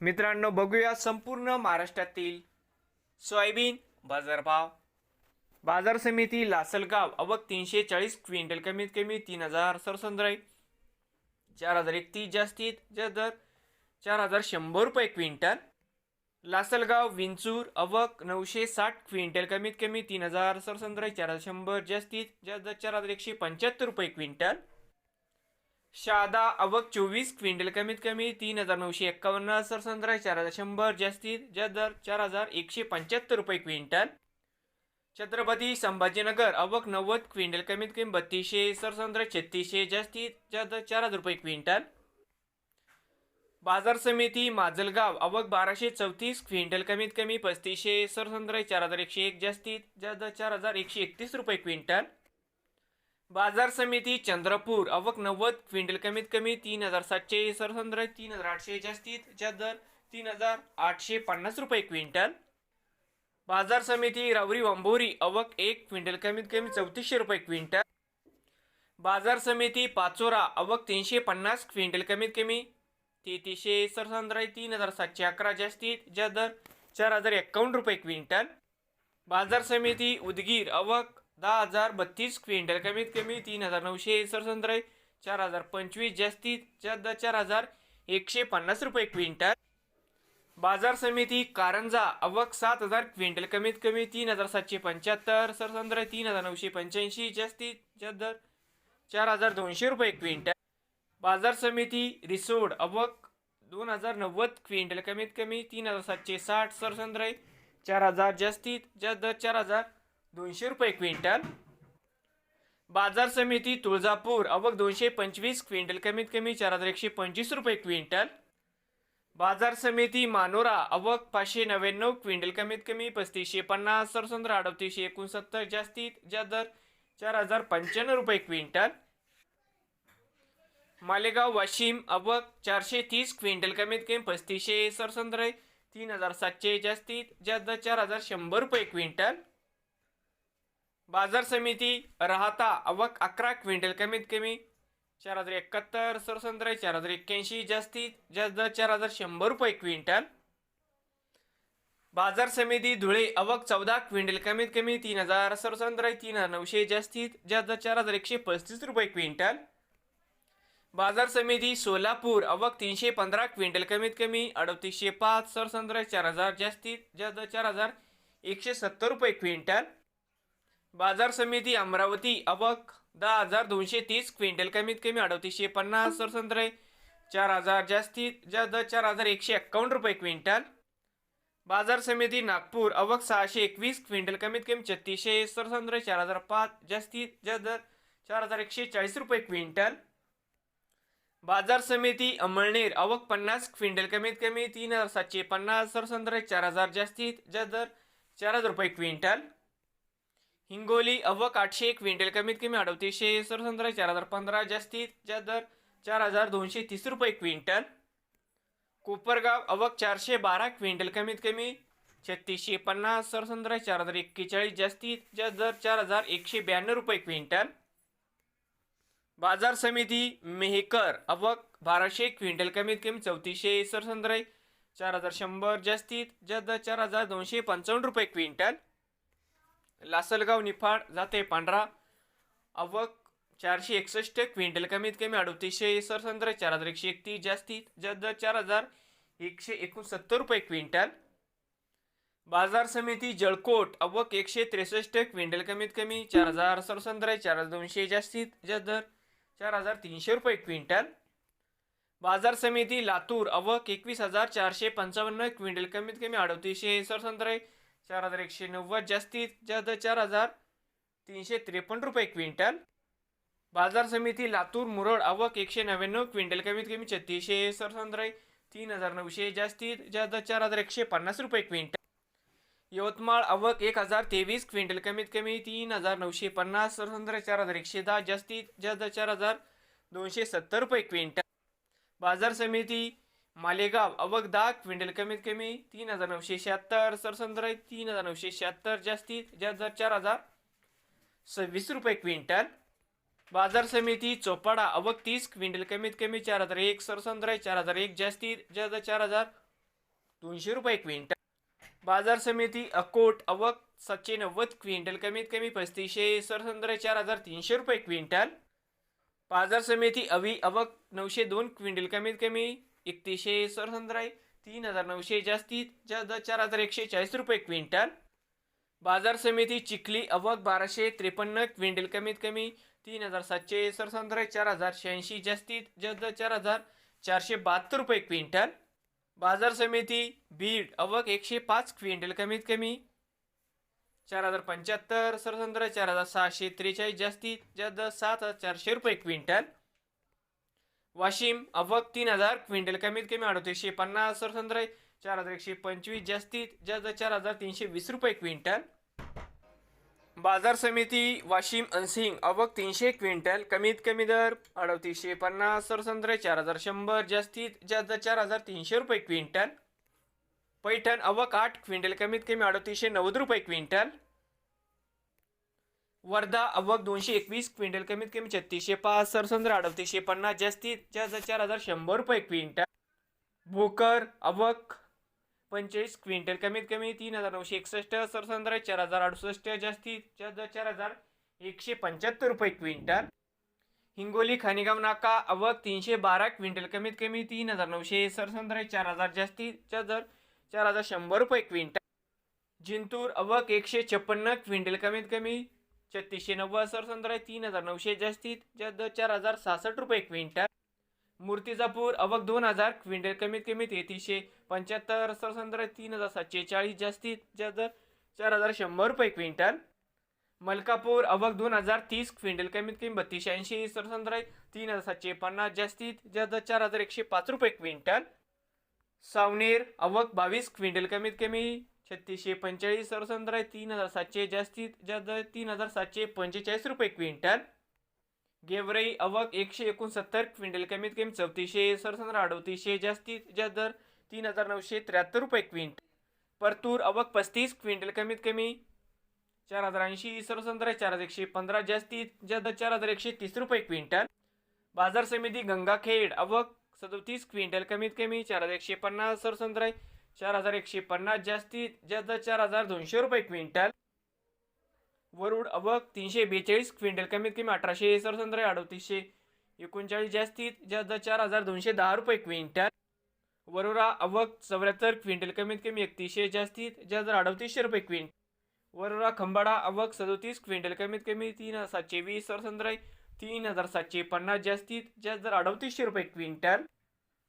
मित्रांनो बघूया संपूर्ण महाराष्ट्रातील सोयाबीन बाजारभाव. बाजार समिती लासलगाव अवक तीनशे चाळीस क्विंटल कमीत कमी तीन हजार सरसंद्राई. चार हजार एकतीस जास्तीत जास्त दर चार हजार शंभर रुपये क्विंटल. लासलगाव विंचूर अवक नऊशे साठ क्विंटल कमीत कमी तीन हजार सरसंद्राई चार हजार शंभर जास्तीत जास्त दर चार हजार एकशे पंच्याहत्तर रुपये क्विंटल. शादा अवक चोवीस क्विंटल कमीत कमी तीन हजार नऊशे एक्कावन्न सरसंद्रा चार हजार शंभर जास्तीत जास्त दर चार हजार एकशे पंच्याहत्तर रुपये क्विंटल. छत्रपती संभाजीनगर अवक नव्वद क्विंटल कमीत कमी बत्तीसशे सरसंद्रा छत्तीसशे जास्तीत जास्त दर चार हजार रुपये क्विंटल. बाजार समिती माजलगाव अवक बाराशे चौतीस क्विंटल कमीत कमी पस्तीसशे सरसंद्रा चार हजार एकशे एक जास्तीत जास्त दर चार हजार एकशे एकतीस रुपये क्विंटल. बाजार समिती चंद्रपूर. अवक नव्वद क्विंटल कमीत कमी तीन हजार सातशे सरसंद्र तीन हजार आठशे जास्तीत जास्त दर तीन हजार आठशे पन्नास रुपये क्विंटल. बाजार समिती रावरी वांभोरी अवक एक क्विंटल कमीत कमी चौतीसशे रुपये क्विंटल. बाजार समिती पाचोरा. अवक तीनशे पन्नास क्विंटल कमीत कमी तेहतीसशे सरसंद्र तीन हजार सातशे अकरा जास्तीत ज्या दर चार हजार एक्कावन्न रुपये क्विंटल. बाजार समिती उदगीर. अवक दहा हजार बत्तीस क्विंटल. कमीत कमी तीन हजार नऊशे सरसंद्र चार हजार पंचवीस जास्तीत जास्त चार हजार एकशे पन्नास रुपये क्विंटल. बाजार समिती कारंजा अवक सात हजार क्विंटल. कमीत कमी तीन हजार सातशे पंच्याहत्तर सरसंद्र तीन हजार नऊशे पंच्याऐंशी जास्तीत जास्त दर चार हजार दोनशे रुपये क्विंटल. बाजार समिती रिसोड अवक दोन हजार नव्वद क्विंटल. कमीत कमी तीन हजार सातशे साठ सरसंद्र चार हजार जास्तीत जास्त दर चार हजार दोनशे रुपये क्विंटल. बाजार समिती तुळजापूर अवक दोनशे पंचवीस क्विंटल कमीत कमी चार हजार एकशे पंचवीस रुपये क्विंटल. बाजार समिती मानोरा अवक पाचशे नव्याण्णव क्विंटल कमीत कमी पस्तीसशे पन्नास सरसंद्र अडतीसशे एकोणसत्तर जास्तीत ज्या दर चार हजार पंच्याण्णव रुपये क्विंटल. मालेगाव वाशिम अवक चारशे तीस क्विंटल कमीत कमी पस्तीसशे सरसंद्र तीन हजार सातशे जास्तीत जास्त दर चार हजार शंभर रुपये क्विंटल. बाजार समिती राहता अवक अकरा क्विंटल कमीत कमी चार हजार एकाहत्तर सरसंद्र चार हजार एक्क्याऐंशी जास्तीत जास्त दर चार हजार शंभर रुपये क्विंटल. बाजार समिती धुळे अवक चौदा क्विंटल कमीत कमी तीन हजार सरसंद्र तीन हजार नऊशे जास्तीत जास्त चार हजार एकशे पस्तीस रुपये क्विंटल. बाजार समिती सोलापूर अवक तीनशे पंधरा क्विंटल कमीत कमी अडतीसशे पाच सरसंद्र चार हजार जास्तीत जास्त चार हजार एकशे सत्तर रुपये क्विंटल. बाजार समिती अमरावती अवक दहा हजार दोनशे तीस क्विंटल कमीत कमी अडतीसशे पन्नास सरसंद्र चार हजार जास्तीत जास्त चार हजार एकशे एक्कावन्न रुपये क्विंटल. बाजार समिती नागपूर अवक सहाशे एकवीस क्विंटल कमीत कमी छत्तीसशे सरसंद्र चार हजार पाच जास्तीत जास्त दर चार हजार एकशे चाळीस रुपये क्विंटल. बाजार समिती अमळनेर अवक पन्नास क्विंटल कमीत कमी तीन हजार सातशे पन्नास सरसंद्र चार हजार जास्तीत जास्त दर चार हजार रुपये क्विंटल. हिंगोली अवक आठशे एक क्विंटल कमीत कमी अडतीसशे सरसंद्र चार हजार पंधरा जास्तीत जास्त दर चार हजार दोनशे तीस रुपये क्विंटल. कोपरगाव अवक चारशे बारा क्विंटल. कमीत कमी छत्तीसशे पन्नास सरसंद्र चार हजार एक्केचाळीस जास्तीत जास्त दर चार हजार एकशे ब्याण्णव रुपये क्विंटल. बाजार समिती मेहकर अवक बाराशे क्विंटल. कमीत कमी चौतीसशे सरसंद्र चार हजार शंभर जास्तीत जास्त दर चार हजार दोनशे पंचावन्न रुपये क्विंटल. लासलगाव निफाड जाते पांढरा. अवक चारशे एकसष्ट क्विंटल कमीत कमी अडतीसशे सरसंद्र चार हजार एकशे एकतीस जास्तीत जास्त दर चार हजार एकशे एकोणसत्तर रुपये क्विंटल. बाजार समिती जळकोट अवक एकशे त्रेसष्ट क्विंटल कमीत कमी चार हजार सरसंद्र चार हजार दोनशे जास्तीत जास्त दर चार हजार तीनशे रुपये क्विंटल. बाजार समिती लातूर अवक एकवीस हजार चारशे पंचावन्न क्विंटल कमीत कमी अडतीसशे सरसंद्र चार हजार एकशे नव्वद जास्तीत जास्त चार हजार तीनशे त्रेपन्न रुपये क्विंटल. बाजार समिती लातूर मुरड आवक एकशे नव्याण्णव क्विंटल कमीत कमी छत्तीसशे सरसंद्राई तीन हजार नऊशे जास्तीत जास्त चार हजार एकशे पन्नास रुपये क्विंटल. यवतमाळ आवक एक हजार तेवीस क्विंटल कमीत कमी तीन हजार नऊशे पन्नास सरसंद्राई चार हजार एकशे दहा जास्तीत जास्त चार हजार दोनशे सत्तर रुपये क्विंटल. बाजार समिती मालेगाव अवक दहा क्विंटल कमीत कमी तीन हजार नऊशे शहात्तर सरसंद्र तीन हजार नऊशे शहात्तर जास्तीत जास्त दर चार हजार सव्वीस रुपये क्विंटल. बाजार समिती चोपाडा अवक तीस क्विंटल कमीत कमी चार हजार एक सरसंद्र चार हजार एक जास्तीत जास्त चार हजार दोनशे रुपये क्विंटल. बाजार समिती अकोट अवक सातशे नव्वद क्विंटल कमीत कमी पस्तीसशे सरसंद्र चार हजार तीनशे रुपये क्विंटल. बाजार समिती अवी अवक नऊशे दोन क्विंटल कमीत कमी एकतीसशे सरसंद्राई तीन हजार नऊशे जास्तीत जास्त चार हजार एकशे चाळीस रुपये क्विंटल. बाजार समिती चिखली अवक बाराशे त्रेपन्न क्विंटल कमीत कमी. तीन हजार सातशे सरसंद्राई चार हजार शहाऐंशी जास्तीत जास्त चार हजार चारशे बहात्तर रुपये क्विंटल. बाजार समिती बीड अवक एकशे पाच क्विंटल कमीत कमी. चार हजार पंच्याहत्तर सरसंद्र चार हजार सहाशे त्रेचाळीस जास्तीत जास्त सात हजार चारशे रुपये क्विंटल. वाशिम अवक तीन हजार क्विंटल कमीत कमी अडतीसशे पन्नास सरसंद्र चार हजार एकशे पंचवीस जास्तीत जास्त चार हजार तीनशे वीस रुपये क्विंटल. बाजार समिती वाशिम अनसिंग अवक तीनशे क्विंटल कमीत कमी दर अडतीसशे पन्नास सरसंद्र चार हजार शंभर जास्तीत जास्त चार हजार तीनशे रुपये क्विंटल. पैठण अवक आठ क्विंटल कमीत कमी अडतीसशे नव्वद रुपये क्विंटल. वर्धा अवक दोनशे एकवीस क्विंटल कमीत कमी छत्तीसशे पाच सरसंद्र अडतीसशे पन्नास जास्तीत जास्त चार हजार शंभर रुपये क्विंटल. भोकर अवक पंचेचाळीस क्विंटल कमीत कमी तीन हजार नऊशे एकसष्ट सरसंद्र चार हजार अडुसष्ट जास्तीत जास्त चार हजार एकशे पंच्याहत्तर रुपये क्विंटल. हिंगोली खानिगाव नाका अवक तीनशे बारा क्विंटल कमीत कमी तीन हजार नऊशे सरसंद्र चार हजार जास्तीत जास्त चार हजार शंभर रुपये क्विंटल. जिंतूर अवक एकशे छप्पन्न क्विंटल कमीत कमी छत्तीसशे नव्वद सरसंद्र तीन हजार नऊशे जास्तीत जास्त चार हजार सहासष्ट रुपये क्विंटल. मूर्तिजापूर अवघ दोन हजार क्विंटल कमीत कमी तेहतीसशे पंच्याहत्तर सरसंद्र तीन हजार सातशे चाळीस जास्तीत जास्त चार हजार शंभर रुपये क्विंटल. मलकापूर अवघ दोन हजार तीस क्विंटल कमीत कमी बत्तीसशे ऐंशी सरसंद्र तीन हजार सातशे पन्नास जास्तीत जास्त चार हजार एकशे पाच रुपये क्विंटल. सावनेर अवघ बावीस क्विंटल कमीत कमी छत्तीसशे पंचेचाळीस सरसंद्र तीन हजार सातशे जास्तीत जास्त तीन हजार सातशे पंचेचाळीस रुपये क्विंटल. गेवराई अवक एकशे एकोणसत्तर क्विंटल कमीत कमी चौतीसशे सरसंद्र अडतीसशे जास्तीत जास्त दर तीन हजार नऊशे त्र्याहत्तर रुपये क्विंटल. परतूर अवक पस्तीस क्विंटल कमीत कमी चार हजार ऐंशी सरसंद्र चार हजार एकशे पंधरा जास्तीत जास्त चार हजार एकशे तीस रुपये क्विंटल. बाजार समिती गंगाखेड अवक सदोतीस क्विंटल कमीत कमी चार हजार एकशे पन्नास सरसंद्राय चार हजार एकशे पन्नास जास्तीत जास्त चार हजार दोनशे रुपये क्विंटल. वरुड अवक तीनशे बेचाळीस क्विंटल कमीत कमी अठराशे सरसंद्र अडतीसशे एकोणचाळीस जास्तीत जास्त चार हजार दोनशे दहा रुपये क्विंटल. वरोरा अवक चौऱ्याहत्तर क्विंटल कमीत कमी एकतीसशे जास्तीत जास्त अडतीसशे रुपये क्विंटल. वरोरा खंबाडा अवक सदोतीस क्विंटल कमीत कमी तीन हजार सातशे वीस सरसंद्र तीन हजार सातशे पन्नास जास्तीत जास्त दर अडतीसशे रुपये क्विंटल.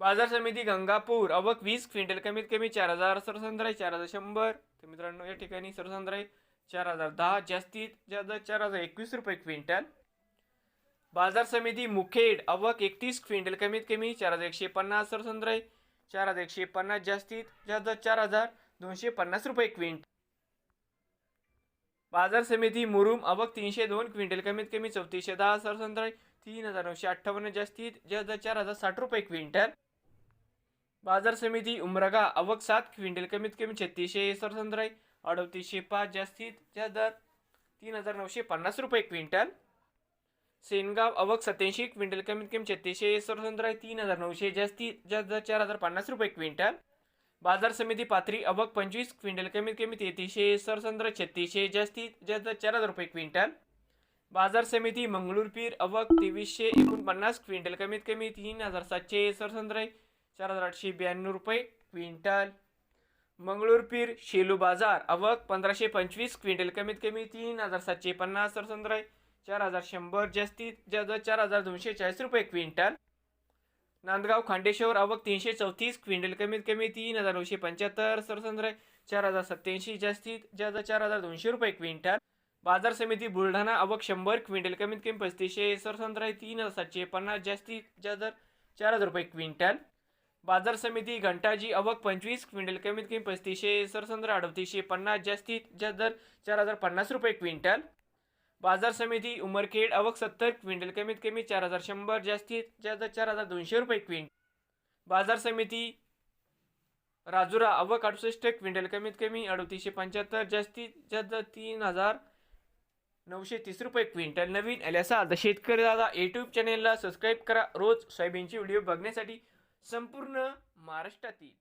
बाजार समिती गंगापूर अवक वीस क्विंटल कमीत कमी चार हजार सरसंद्र चार हजार शंभर. तर मित्रांनो या ठिकाणी सरसंद्र चार हजार दहा जास्तीत जास्त चार हजार एकवीस रुपये क्विंटल. बाजार समिती मुखेड अवक एकतीस क्विंटल कमीत कमी चार हजार एकशे पन्नास सरसंद्र चार हजार एकशे पन्नास जास्तीत जास्त चार हजार दोनशे पन्नास रुपये क्विंटल. बाजार समिती मुरुम अवक तीनशे दोन क्विंटल कमीत कमी चौतीसशे दहा सरसंद्र तीन हजार नऊशे अठ्ठावन्न जास्तीत जास्त चार हजार साठ रुपये क्विंटल. बाजार समिती उमरगा अवक सात क्विंटल कमीत कमी छत्तीसशे सरसंद्र अडतीसशे पाच जास्तीत जास्त दर तीन हजार नऊशे पन्नास रुपये क्विंटल. सेनगाव अवक सत्याऐंशी क्विंटल कमीत कमी छत्तीसशे सरसंद्राय तीन हजार नऊशे जास्तीत जास्त दर चार हजार पन्नास रुपये क्विंटल. बाजार समिती पाथरी अवक पंचवीस क्विंटल कमीत कमी तेहतीसशे सरसंद्र छत्तीसशे जास्तीत जास्त चार हजार रुपये क्विंटल. बाजार समिती मंगळूरपीर अवक तेवीसशे एकोणपन्नास क्विंटल कमीत कमी तीन हजार सातशे सरसंद्र चार हजार आठशे ब्याण्णव रुपये क्विंटल. मंगळूरपीर शेलू बाजार अवक पंधराशे पंचवीस क्विंटल कमीत कमी तीन हजार सातशे पन्नास सरसंद्र चार हजार शंभर जास्तीत जास्त चार हजार दोनशे चाळीस रुपये क्विंटल. नांदगाव खांडेश्वर अवक तीनशे चौतीस क्विंटल कमीत कमी तीन हजार नऊशे पंच्याहत्तर सरसंद्र चार हजार सत्याऐंशी जास्तीत जास्त चार हजार दोनशे रुपये क्विंटल. बाजार समिती बुलढाणा आवक शंभर क्विंटल कमीत कमी पस्तीसशे सरसंद्र तीन हजार सातशे पन्नास जास्तीत दर चार हजार रुपये क्विंटल. बाजार समिती घंटाजी अवक पंचवीस क्विंटल कमीत कमी पस्तीसशे सरसंद्र अडतीसशे पन्नास जास्तीत जास्त दर चार हजार पन्नास रुपये क्विंटल. बाजार समिती उमरखेड अवक सत्तर क्विंटल कमीत कमी चार हजार शंभर जास्तीत जास्त चार हजार दोनशे रुपये क्विंटल. बाजार समिती राजुरा अवक अडुसष्ट क्विंटल कमीत कमी अडतीसशे पंच्याहत्तर जास्तीत जास्त तीन हजार नऊशे तीस रुपये क्विंटल. नवीन आले असाल तर शेतकरी दादा यूट्यूब चॅनेलला सबस्क्राईब करा. रोज सोयाबीनचे व्हिडिओ बघण्यासाठी संपूर्ण महाराष्ट्रातील.